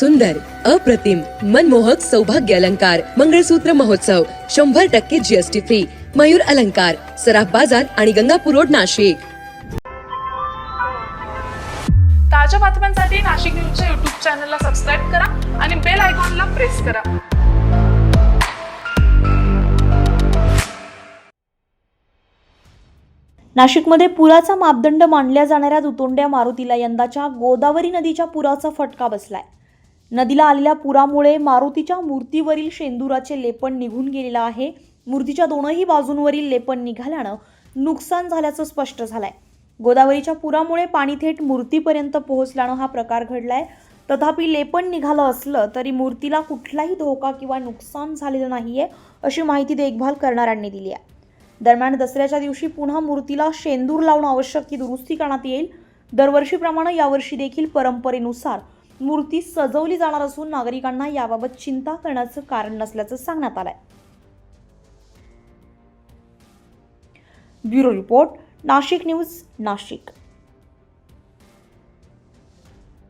सुंदर अप्रतिम मनमोहक सौभाग्य अलंकार मंगळसूत्र महोत्सव शंभर टक्के जीएसटी फ्री मयूर अलंकार सराफ बाजार आणि गंगापूर रोड नाशिक. ताज्या बातम्यांसाठी नाशिक न्यूजच्या युट्यूब चॅनलला सबस्क्राईब करा आणि बेल आयकॉनला प्रेस करा. नाशिकमध्ये पुराचा मापदंड मानल्या जाणाऱ्या दुतोंड्या मारुतीला यंदाच्या गोदावरी नदीच्या पुराचा फटका बसलाय. नदीला आलेल्या पुरामुळे मारुतीच्या मूर्तीवरील शेंदुराचे लेपण निघून गेलेलं आहे. मूर्तीच्या दोनही बाजूंवरील लेपण निघाल्यानं नुकसान झाल्याचं स्पष्ट झालंय. गोदावरीच्या पुरामुळे पाणी थेट मूर्तीपर्यंत पोहोचल्यानं हा प्रकार घडलाय. तथापि लेपण निघालं असलं तरी मूर्तीला कुठलाही धोका किंवा नुकसान झालेलं नाहीये अशी माहिती देखभाल करणाऱ्यांनी दिली आहे. दरम्यान दसऱ्याच्या दिवशी पुन्हा मूर्तीला शेंदूर लावणं आवश्यक ती दुरुस्ती करण्यात येईल दरवर्षीप्रमाणे यावर्षी देखील परंपरेनुसार मूर्ती सजवली जाणार असून नागरिकांना याबाबत चिंता करण्याचं कारण नसल्याचं सांगण्यात आलंय. Bureau report Nashik news Nashik.